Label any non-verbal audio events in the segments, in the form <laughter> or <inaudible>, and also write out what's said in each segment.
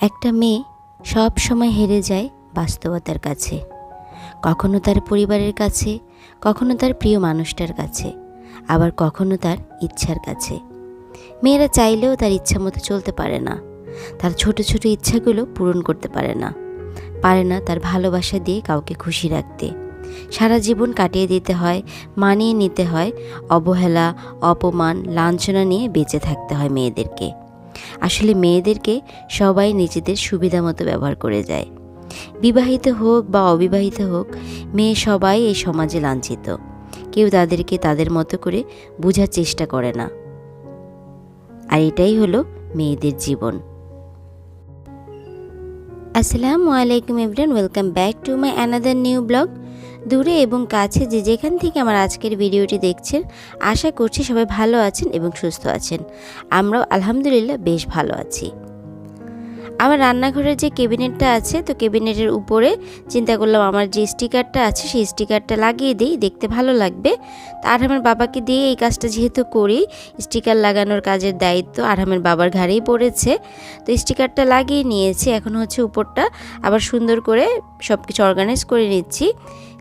একটা মেয়ে সব সময় হেরে যায় বাস্তবতার কাছে। কখনো তার পরিবারের কাছে, কখনো তার প্রিয় মানুষটার কাছে, আবার কখনো তার ইচ্ছার কাছে। মেয়েরা চাইলেও তার ইচ্ছা মতো চলতে পারে না। তার ছোট ছোট ইচ্ছাগুলো পূরণ করতে পারে না। পারে না তার ভালোবাসা দিয়ে কাউকে খুশি রাখতে। সারা জীবন কাটিয়ে দিতে হয়, মানিয়ে নিতে হয়, অবহেলা, অপমান, লাঞ্ছনা নিয়ে বেঁচে থাকতে হয় মেয়েদেরকে। আসলে মেয়েদেরকে সবাই নিজেদের সুবিধা মতো ব্যবহার করে যায়। বিবাহিত হোক বা অবিবাহিত হোক, মেয়ে সবাই এই সমাজে লাঞ্ছিত। কেউ তাদেরকে তাদের মতো করে বোঝার চেষ্টা করে না। আর এটাই হলো মেয়েদের জীবন। আসসালামু আলাইকুম everyone, welcome back to my another new blog. দূরে এবং কাছে যে যেখান থেকে আমার আজকের ভিডিওটি দেখছেন, আশা করছি সবাই ভালো আছেন এবং সুস্থ আছেন। আমরাও আলহামদুলিল্লাহ বেশ ভালো আছি। আমার রান্নাঘরের যে কেবিনেটটা আছে, তো কেবিনেটের উপরে চিন্তা করলাম আমার যে স্টিকারটা আছে, সেই স্টিকারটা লাগিয়ে দিই, দেখতে ভালো লাগবে। তো আরহামের বাবাকে দিয়ে এই কাজটা যেহেতু করি, স্টিকার লাগানোর কাজের দায়িত্ব আরহামের বাবার ঘাড়েই পড়েছে। তো স্টিকারটা লাগিয়ে নিয়েছি, এখন হচ্ছে উপরটা আবার সুন্দর করে সব কিছু অর্গানাইজ করে নিচ্ছি।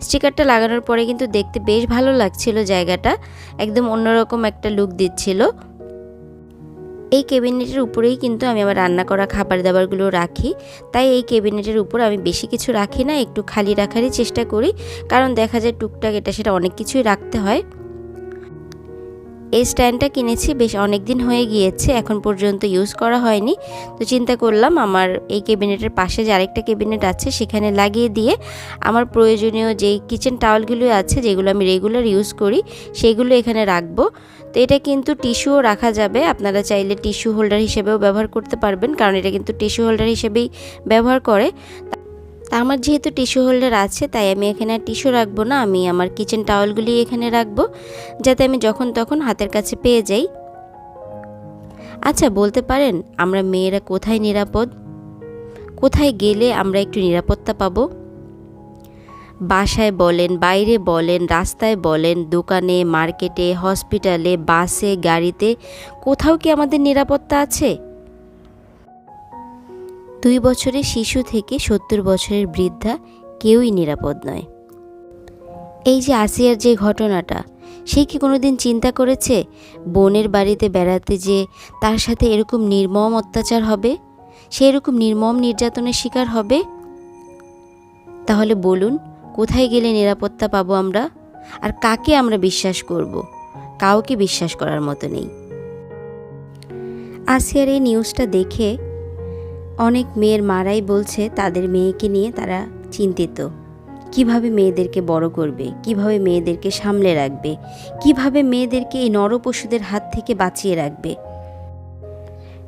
স্টিকারটা লাগানোর পরে কিন্তু দেখতে বেশ ভালো লাগছিল জায়গাটা। একদম অন্যরকম একটা লুক দিচ্ছিল। এই ক্যাবিনেটের উপরেই কিন্তু আমি আমার রান্না করা খাবার দাবারগুলো রাখি। তাই এই ক্যাবিনেটের উপর আমি বেশি কিছু রাখি না, একটু খালি রাখারই চেষ্টা করি। কারণ দেখা যায় টুকটাক এটা সেটা অনেক কিছুই রাখতে হয়। এই স্ট্যান্ডটা কিনেছি, বেশ অনেক দিন হয়ে গিয়েছে, এখন পর্যন্ত ইউজ করা হয়নি। তো চিন্তা করলাম, আমার এই ক্যাবিনেটের পাশে যে আরেকটা ক্যাবিনেট আছে, সেখানে লাগিয়ে দিয়ে আমার প্রয়োজনীয় যেই কিচেন টাওয়ালগুলো আছে, যেগুলো আমি রেগুলার ইউজ করি, সেগুলো এখানে রাখব। তো এটা কিন্তু টিস্যুও রাখা যাবে, আপনারা চাইলে টিস্যু হোল্ডার হিসেবেও ব্যবহার করতে পারবেন, কারণ এটা কিন্তু টিস্যু হোল্ডার হিসেবেই ব্যবহার করে। তা আমার যেহেতু টিস্যু হোল্ডার আছে, তাই আমি এখানে আর টিস্যু রাখব না। আমি আমার কিচেন টাওয়ালগুলি এখানে রাখব, যাতে আমি যখন তখন হাতের কাছে পেয়ে যাই। আচ্ছা বলতে পারেন আমরা মেয়েরা কোথায় নিরাপদ? কোথায় গেলে আমরা একটু নিরাপত্তা পাবো? বাসায় বলেন, বাইরে বলেন, রাস্তায় বলেন, দোকানে, মার্কেটে, হসপিটালে, বাসে, গাড়িতে, কোথাও কি আমাদের নিরাপত্তা আছে? দুই বছরের শিশু থেকে সত্তর বছরের বৃদ্ধা কেউই নিরাপদ নয়। এই যে আসিয়ার যে ঘটনাটা, সে কি কোনোদিন চিন্তা করেছে বোনের বাড়িতে বেড়াতে যে তার সাথে এরকম নির্মম অত্যাচার হবে? সে এরকম নির্মম নির্যাতনের শিকার হবে? তাহলে বলুন, কোথায় গেলে নিরাপত্তা পাবো আমরা? আর কাকে আমরা বিশ্বাস করব? কাউকে বিশ্বাস করার মতো নেই। আসিয়ার এই নিউজটা দেখে অনেক মেয়ের মারাই বলছে তাদের মেয়েকে নিয়ে তারা চিন্তিত। কীভাবে মেয়েদেরকে বড় করবে? কীভাবে মেয়েদেরকে সামলে রাখবে? কীভাবে মেয়েদেরকে এই নরপশুদের হাত থেকে বাঁচিয়ে রাখবে?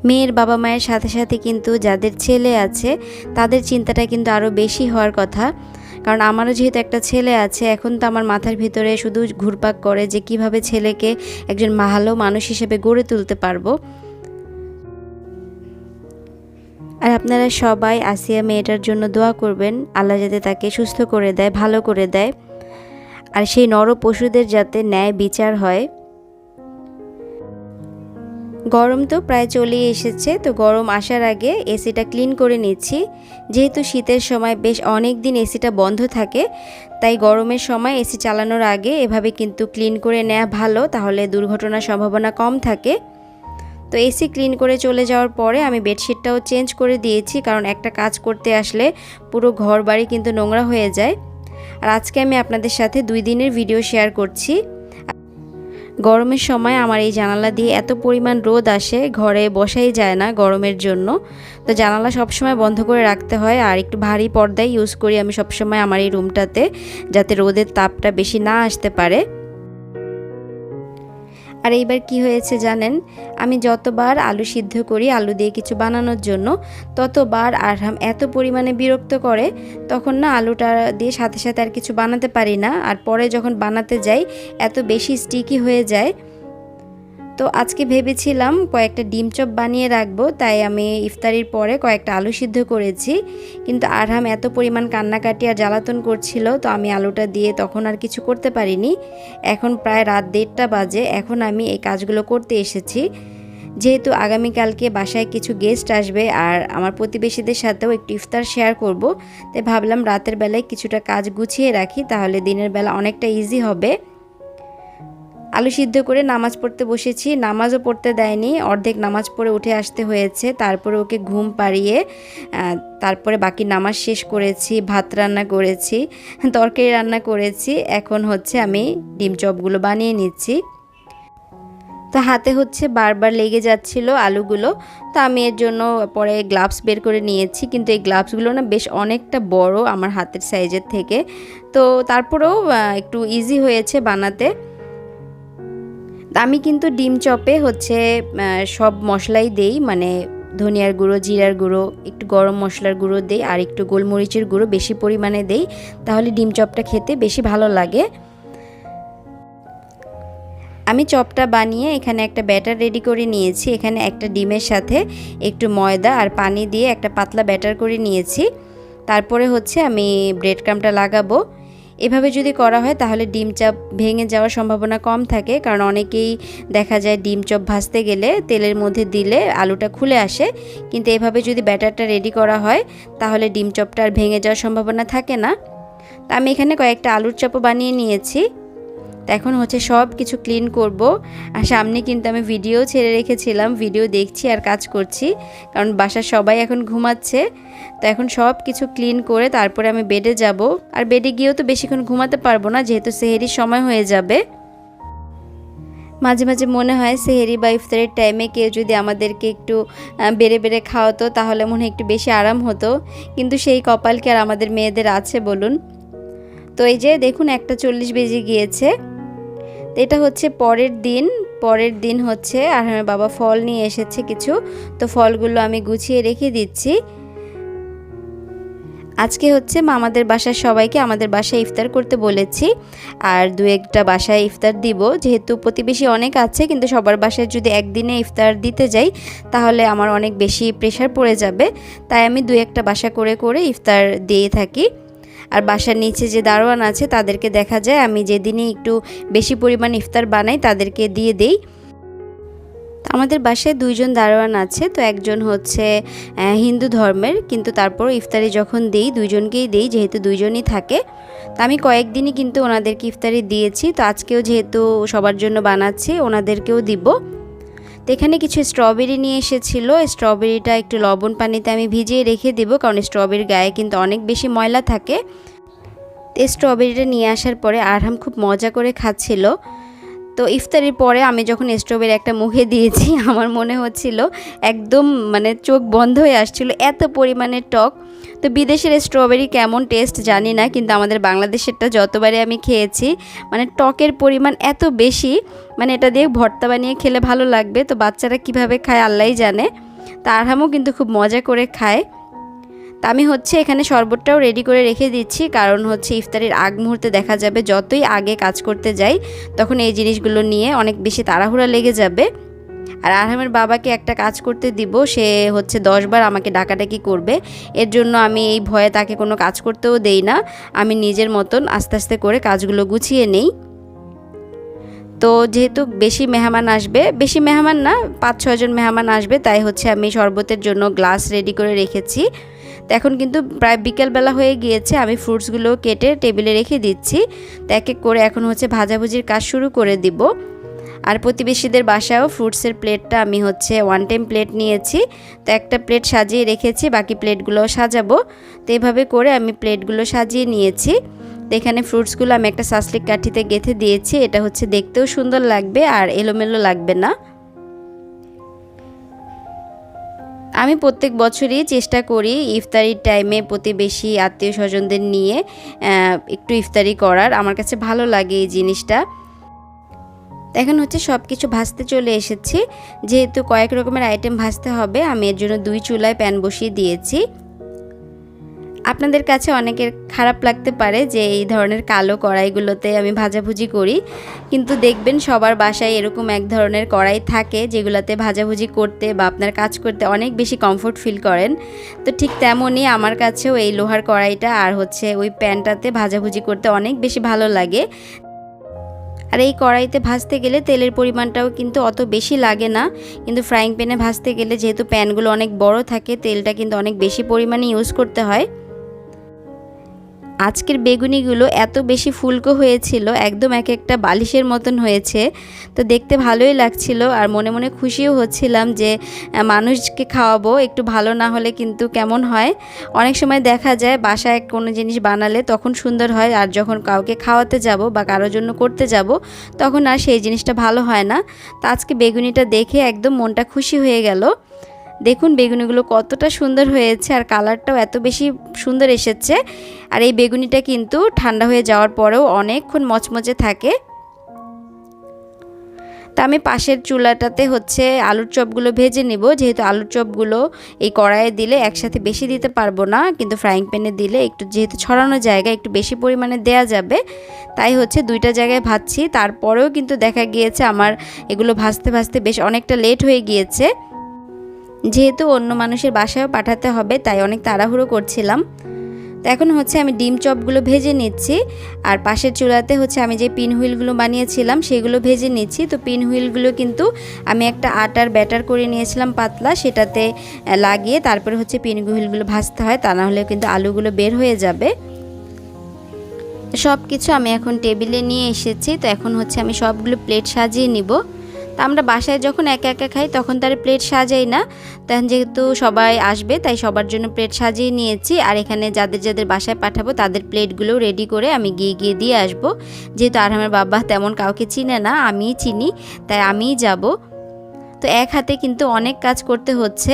মেয়ের বাবা মায়ের সাথে সাথে কিন্তু যাদের ছেলে আছে, তাদের চিন্তাটা কিন্তু আরও বেশি হওয়ার কথা। কারণ আমারও যেহেতু একটা ছেলে আছে, এখন তো আমার মাথার ভিতরে শুধু ঘুরপাক করে যে কীভাবে ছেলেকে একজন ভালো মানুষ হিসেবে গড়ে তুলতে পারব। আর আপনারা সবাই আসিয়া মেয়েটার জন্য দোয়া করবেন, আল্লাহ যাতে তাকে সুস্থ করে দেয়, ভালো করে দেয়। আর সেই নর পশুদের যাতে ন্যায় বিচার হয়। গরম তো প্রায় চলেই এসেছে, তো গরম আসার আগে এসিটা ক্লিন করে নিচ্ছি। যেহেতু শীতের সময় বেশ অনেক দিন এসিটা বন্ধ থাকে, তাই গরমের সময় এসি চালানোর আগে এভাবে কিন্তু ক্লিন করে নেওয়া ভালো, তাহলে দুর্ঘটনার সম্ভাবনা কম থাকে। তো এসি ক্লিন করে চলে যাওয়ার পরে আমি বেডশিটটাও চেঞ্জ করে দিয়েছি, কারণ একটা কাজ করতে আসলে পুরো ঘর বাড়ি কিন্তু নোংরা হয়ে যায়। আর আজকে আমি আপনাদের সাথে দুই দিনের ভিডিও শেয়ার করছি। গরমের সময় আমার এই জানালা দিয়ে এত পরিমাণ রোদ আসে, ঘরে বসাই যায় না গরমের জন্য। তো জানালা সবসময় বন্ধ করে রাখতে হয়, আর একটু ভারী পর্দাই ইউজ করি আমি সবসময় আমার এই রুমটাতে যাতে রোদের তাপটা বেশি না আসতে পারে। আর এইবার কি হয়েছে জানেন? আমি যতবার আলু সিদ্ধ করি, আলু দিয়ে কিছু বানানোর জন্য, ততবার আরহাম এত পরিমাণে বিরক্ত করে, তখন না আলুটা দিয়ে সাথে সাথে আর কিছু বানাতে পারি না। আর পরে যখন বানাতে যাই, এত বেশি স্টিকি হয়ে যায় তো আজকে ভেবেছিলাম কয়েকটা ডিম চপ বানিয়ে রাখব, তাই আমি ইফতারির পরে কয়েকটা আলু সিদ্ধ করেছি। কিন্তু আরহাম এত পরিমাণ কান্নাকাটি আর জ্বালাতন করছিল, তো আমি আলুটা দিয়ে তখন আর কিছু করতে পারিনি। এখন প্রায় রাত দেড়টা বাজে, এখন আমি এই কাজগুলো করতে এসেছি। যেহেতু আগামীকালকে বাসায় কিছু গেস্ট আসবে আর আমার প্রতিবেশীদের সাথেও একটু ইফতার শেয়ার করব, তাই ভাবলাম রাতের বেলায় কিছুটা কাজ গুছিয়ে রাখি, তাহলে দিনের বেলা অনেকটা ইজি হবে। আলু সিদ্ধ করে নামাজ পড়তে বসেছি। নামাজও পড়তে দেয়নি, অর্ধেক নামাজ পড়ে উঠে আসতে হয়েছে। তারপরে ওকে ঘুম পাড়িয়ে তারপরে বাকি নামাজ শেষ করেছি, ভাত রান্না করেছি, তরকারি রান্না করেছি। এখন হচ্ছে আমি ডিম চপগুলো বানিয়ে নিচ্ছি। তো হাতে হচ্ছে বারবার লেগে যাচ্ছিল আলুগুলো। তো আমি এর জন্য পরে গ্লাভস বের করে নিয়েছি, কিন্তু এই গ্লাভসগুলো না বেশ অনেকটা বড় আমার হাতের সাইজের থেকে। তো তারপরেও একটু ইজি হয়েছে বানাতে। আমি কিন্তু ডিম চপে হচ্ছে সব মশলাই দেই মানে ধনিয়ার গুঁড়ো, জিরার গুঁড়ো, একটু গরম মশলার গুঁড়ো দেই, আর একটু গোলমরিচের গুঁড়ো বেশি পরিমাণে দেই, তাহলে ডিম চপটা খেতে বেশি ভালো লাগে। আমি চপটা বানিয়ে এখানে একটা ব্যাটার রেডি করে নিয়েছি, এখানে একটা ডিমের সাথে একটু ময়দা আর পানি দিয়ে একটা পাতলা ব্যাটার করে নিয়েছি। তারপরে হচ্ছে আমি ব্রেড ক্রামটা লাগাবো। এভাবে যদি করা হয়, তাহলে ডিম চাপ ভেঙে যাওয়ার সম্ভাবনা কম থাকে। কারণ অনেকেই দেখা যায় ডিম চপ ভাজতে গেলে তেলের মধ্যে দিলে আলুটা খুলে আসে। কিন্তু এভাবে যদি ব্যাটারটা রেডি করা হয়, তাহলে ডিম চপটা আর ভেঙে যাওয়ার সম্ভাবনা থাকে না। তা আমি এখানে কয়েকটা আলুর চপও বানিয়ে নিয়েছি। এখন হচ্ছে সব কিছু ক্লিন করব। আর সামনে কিন্তু আমি ভিডিও ছেড়ে রেখেছিলাম ভিডিও দেখছি আর কাজ করছি। কারণ বাসার সবাই এখন ঘুমাচ্ছে। তো এখন সব কিছু ক্লিন করে তারপরে আমি বেডে যাব। আর বেডে গিয়েও তো বেশিক্ষণ ঘুমাতে পারব না, যেহেতু সেহেরির সময় হয়ে যাবে। মাঝে মাঝে মনে হয় সেহেরি বা ইফতারের টাইমে কেউ যদি আমাদেরকে একটু বেড়ে বেড়ে খাওয়াতো, তাহলে মনে হয় একটু বেশি আরাম হতো। কিন্তু সেই কপাল কি আর আমাদের মেয়েদের আছে বলুন। তো এই যে দেখুন একটা চল্লিশ বেজে গিয়েছে। এটা হচ্ছে পরের দিন। পরের দিন হচ্ছে আর আমার বাবা ফল নিয়ে এসেছে কিছু। তো ফলগুলো আমি গুছিয়ে রেখে দিচ্ছি। আজকে হচ্ছে মামাদের বাসার সবাইকে আমাদের বাসায় ইফতার করতে বলেছি। আর দু একটা বাসায় ইফতার দিব। যেহেতু প্রতিবেশী অনেক আছে, কিন্তু সবার বাসায় যদি একদিনে ইফতার দিতে যাই, তাহলে আমার অনেক বেশি প্রেশার পড়ে যাবে। তাই আমি দু একটা বাসা করে করে ইফতার দিয়ে থাকি। আর বাসার নিচে যে দারোয়ান আছে, তাদেরকে দেখা যায়। আমি যেদিনই একটু বেশি পরিমাণ ইফতার বানাই, তাদেরকে দিয়ে দেই। আমাদের বাসায় দুইজন দারোয়ান আছে, তো একজন হচ্ছে হিন্দু ধর্মের, কিন্তু তারপর ইফতারি যখন দিই, দুইজনকেই দিই, যেহেতু দুইজনই থাকে। তো আমি কয়েকদিনই কিন্তু ওনাদেরকে ইফতারি দিয়েছি, তো আজকেও যেহেতু সবার জন্য বানাচ্ছি, ওনাদেরকেও দিব। তো এখানে কিছু স্ট্রবেরি নিয়ে এসেছিল। স্ট্রবেরিটা একটু লবণ পানিতে আমি ভিজিয়ে রেখে দেবো, কারণ স্ট্রবেরির গায়ে কিন্তু অনেক বেশি ময়লা থাকে। স্ট্রবেরিটা নিয়ে আসার পরে আরহাম খুব মজা করে খাচ্ছিল। তো ইফতারির পরে আমি যখন স্ট্রবেরি একটা মুখে দিয়েছি, <laughs> আমার মনে হচ্ছিল একদম মানে চোখ বন্ধ হয়ে আসছিল। এত পরিমাণে টক তো বিদেশের স্ট্রবেরি কেমন টেস্ট জানি না, কিন্তু আমাদের বাংলাদেশেরটা যতবারে আমি খেয়েছি মানে টকের পরিমাণ এত বেশি মানে এটা দিয়ে ভর্তা বানিয়ে খেলে ভালো লাগবে। তো বাচ্চারা কীভাবে খায় আল্লাহ জানে। তা আরহামও কিন্তু খুব মজা করে খায়। তা আমি হচ্ছে এখানে শরবতটাও রেডি করে রেখে দিচ্ছি। কারণ হচ্ছে ইফতারের আগ মুহূর্তে দেখা যাবে, যতই আগে কাজ করতে যাই, তখন এই জিনিসগুলো নিয়ে অনেক বেশি তাড়াহুড়া লেগে যাবে। আর আরহামের বাবাকে একটা কাজ করতে দিব, সে হচ্ছে দশবার আমাকে ডাকাডাকি করবে। এর জন্য আমি এই ভয়ে তাকে কোনো কাজ করতেও দেই না। আমি নিজের মতন আস্তে আস্তে করে কাজগুলো গুছিয়ে নেই। তো যেহেতু বেশি মেহমান আসবে, বেশি মেহমান না, পাঁচ ছয়জন মেহমান আসবে, তাই হচ্ছে আমি শরবতের জন্য গ্লাস রেডি করে রেখেছি। তো এখন কিন্তু প্রায় বিকেলবেলা হয়ে গিয়েছে, আমি ফ্রুটসগুলো কেটে টেবিলে রেখে দিচ্ছি। তো এক করে এখন হচ্ছে ভাজাভুজির কাজ শুরু করে দিব। আর প্রতিবেশীদের বাসায়ও ফ্রুটসের প্লেটটা আমি হচ্ছে ওয়ান টাইম প্লেট নিয়েছি। তো একটা প্লেট সাজিয়ে রেখেছি, বাকি প্লেটগুলোও সাজাবো। তো এভাবে করে আমি প্লেটগুলো সাজিয়ে নিয়েছি। তো এখানে ফ্রুটসগুলো আমি একটা সাসলিক কাঠিতে গেঁথে দিয়েছি। এটা হচ্ছে দেখতেও সুন্দর লাগবে আর এলোমেলো লাগবে না। আমি প্রত্যেক বছরই চেষ্টা করি ইফতারির টাইমে প্রতিবেশী আত্মীয় স্বজনদের নিয়ে একটু ইফতারি করার। আমার কাছে ভালো লাগে এই জিনিসটা। এখন হচ্ছে সব কিছু ভাজতে চলে এসেছি। যেহেতু কয়েক রকমের আইটেম ভাজতে হবে, আমি এর জন্য দুই চুলায় প্যান বসিয়ে দিয়েছি। আপনাদের কাছে অনেকের খারাপ লাগতে পারে যে এই ধরনের কালো কড়াইগুলোতে আমি ভাজাভুজি করি, কিন্তু দেখবেন সবার বাসায় এরকম এক ধরনের কড়াই থাকে যেগুলোতে ভাজাভুজি করতে বা আপনার কাজ করতে অনেক বেশি কমফোর্ট ফিল করেন। তো ঠিক তেমনই আমার কাছেও এই লোহার কড়াইটা আর হচ্ছে ওই প্যানটাতে ভাজাভুজি করতে অনেক বেশি ভালো লাগে। আর এই কড়াইতে ভাজতে গেলে তেলের পরিমাণটাও কিন্তু অত বেশি লাগে না। কিন্তু ফ্রাইং প্যানে ভাজতে গেলে যেহেতু প্যানগুলো অনেক বড় থাকে, তেলটা কিন্তু অনেক বেশি পরিমাণে ইউজ করতে হয়। আজকের বেগুনিগুলো এত বেশি ফুলকো হয়েছিল, একদম এক একটা বালিশের মতন হয়েছে। তো দেখতে ভালোই লাগছিল আর মনে মনে খুশিও হচ্ছিলাম যে মানুষকে খাওয়াবো, একটু ভালো না হলে কিন্তু কেমন হয়। অনেক সময় দেখা যায় বাসায় কোনো জিনিস বানালে তখন সুন্দর হয় আর যখন কাউকে খাওয়াতে যাব বা কারোর জন্য করতে যাব, তখন আর সেই জিনিসটা ভালো হয় না। তো আজকে বেগুনিটা দেখে একদম মনটা খুশি হয়ে গেল। দেখুন বেগুনিগুলো কতটা সুন্দর হয়েছে আর কালারটাও এত বেশি সুন্দর এসেছে। আর এই বেগুনিটা কিন্তু ঠান্ডা হয়ে যাওয়ার পরেও অনেকক্ষণ মচমচে থাকে। তা আমি পাশের চুলাটাতে হচ্ছে আলুর চপগুলো ভেজে নিব। যেহেতু আলুর চপগুলো এই কড়াইয়ে দিলে একসাথে বেশি দিতে পারব না, কিন্তু ফ্রাইং প্যানে দিলে একটু যেহেতু ছড়ানো জায়গা একটু বেশি পরিমাণে দেয়া যাবে, তাই হচ্ছে দুইটা জায়গায় ভাজছি। তারপরেও কিন্তু দেখা গিয়েছে আমার এগুলো ভাজতে ভাজতে বেশ অনেকটা লেট হয়ে গিয়েছে। যেহেতু অন্য মানুষের বাসায়ও পাঠাতে হবে, তাই অনেক তাড়াহুড়ো করছিলাম। তো এখন হচ্ছে আমি ডিম চপগুলো ভেজে নিচ্ছি, আর পাশের চুলাতে হচ্ছে আমি যে পিন হুইলগুলো বানিয়েছিলাম সেগুলো ভেজে নিচ্ছি। তো পিন হুইলগুলো কিন্তু আমি একটা আটার ব্যাটার করে নিয়েছিলাম পাতলা, সেটাতে লাগিয়ে তারপরে হচ্ছে পিন হুইলগুলো ভাজতে হয়, তা না হলে কিন্তু আলুগুলো বের হয়ে যাবে। সব কিছু আমি এখন টেবিলে নিয়ে এসেছি, তো এখন হচ্ছে আমি সবগুলো প্লেট সাজিয়ে নিব। তা আমরা বাসায় যখন একা একা খাই, তখন তার প্লেট সাজাই না। তখন যেহেতু সবাই আসবে, তাই সবার জন্য প্লেট সাজিয়ে নিয়েছি। আর এখানে যাদের যাদের বাসায় পাঠাবো, তাদের প্লেটগুলো রেডি করে আমি গিয়ে গিয়ে দিয়ে আসব। যেহেতু আর আমার বাবা তেমন কাউকে চিনে না, আমিই চিনি, তাই আমিই যাব। তো এক হাতে কিন্তু অনেক কাজ করতে হচ্ছে।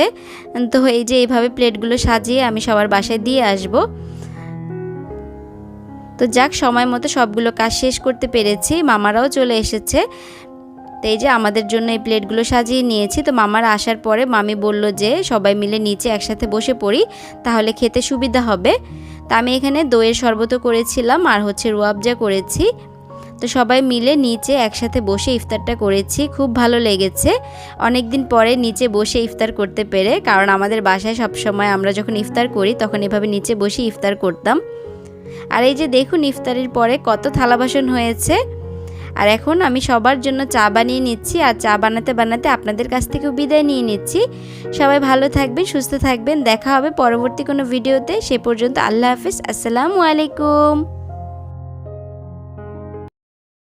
তো এই যে এইভাবে প্লেটগুলো সাজিয়ে আমি সবার বাসায় দিয়ে আসব। তো যাক, সময় মতো সবগুলো কাজ শেষ করতে পেরেছি। মামারাও চলে এসেছে। তো এই যে আমাদের জন্য এই প্লেটগুলো সাজিয়ে নিয়েছি। তো মামার আসার পরে মামি বলল যে, সবাই মিলে নিচে একসাথে বসে পড়ি, তাহলে খেতে সুবিধা হবে। তা আমি এখানে দইয়ের শরবত করেছিলাম আর হচ্ছে রুয়াবজা করেছি। তো সবাই মিলে নিচে একসাথে বসে ইফতারটা করেছি, খুব ভালো লেগেছে। অনেক দিন পরে নিচে বসে ইফতার করতে পেরে, কারণ আমাদের বাসায় সবসময় আমরা যখন ইফতার করি, তখন এভাবে নিচে বসে ইফতার করতাম। আর এই যে দেখুন ইফতারের পরে কত থালা বাসন হয়েছে। আর এখন আমি সবার জন্য চা বানিয়ে নিচ্ছি আর চা বানাতে বানাতে আপনাদের কাছ থেকেও বিদায় নিয়ে নিচ্ছি। সবাই ভালো থাকবেন, সুস্থ থাকবেন। দেখা হবে পরবর্তী কোনো ভিডিওতে। সে পর্যন্ত আল্লাহ হাফিজ। আসসালামু আলাইকুম।